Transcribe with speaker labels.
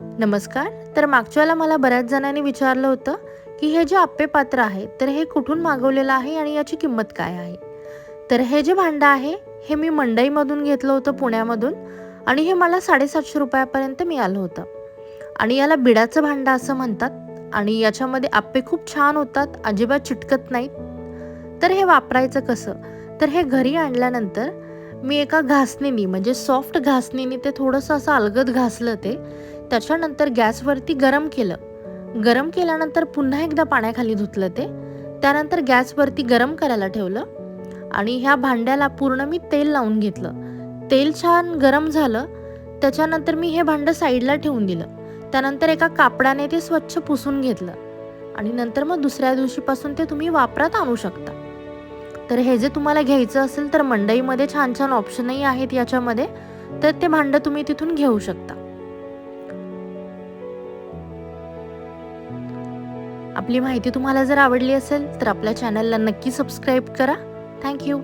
Speaker 1: नमस्कार. तर मागच्याला मला बऱ्याच जणांनी विचारलं होतं की हे जे आप्पे पात्र आहे तर हे कुठून मागवलेलं आहे आणि याची किंमत काय आहे? तर हे जे भांडं आहे हे मी मंडईमधून घेतलं होतं पुण्यामधून आणि हे मला साडेसातशे रुपयापर्यंत मिळालं होतं. आणि याला बिडाचं भांडं असं म्हणतात आणि याच्यामध्ये आप्पे खूप छान होतात अजिबात चिटकत नाहीत. तर हे वापरायचं कसं? तर हे घरी आणल्यानंतर मी एका घासणीनी म्हणजे सॉफ्ट घासणीने ते थोडंसं असं अलगद घासलं ते त्याच्यानंतर गॅसवरती गरम केलं. गरम केल्यानंतर पुन्हा एकदा पाण्याखाली धुतलं ते. त्यानंतर गॅसवरती गरम करायला ठेवलं आणि ह्या भांड्याला पूर्ण मी तेल लावून घेतलं. तेल छान गरम झालं. त्याच्यानंतर मी हे भांडं साईडला ठेवून दिलं. त्यानंतर एका कापडाने ते स्वच्छ पुसून घेतलं. आणि नंतर मग दुसऱ्या दिवशीपासून ते तुम्ही वापरात आणू शकता. तर हे जे तुम्हाला घ्यायचं असेल तर मंडईमध्ये छान छान ऑप्शनही आहेत याच्यामध्ये. तर ते भांडं तुम्ही तिथून घेऊ शकता. आपली माहिती तुम्हाला जर आवडली असेल तर आपल्या चॅनलला नक्की सबस्क्राईब करा. थँक्यू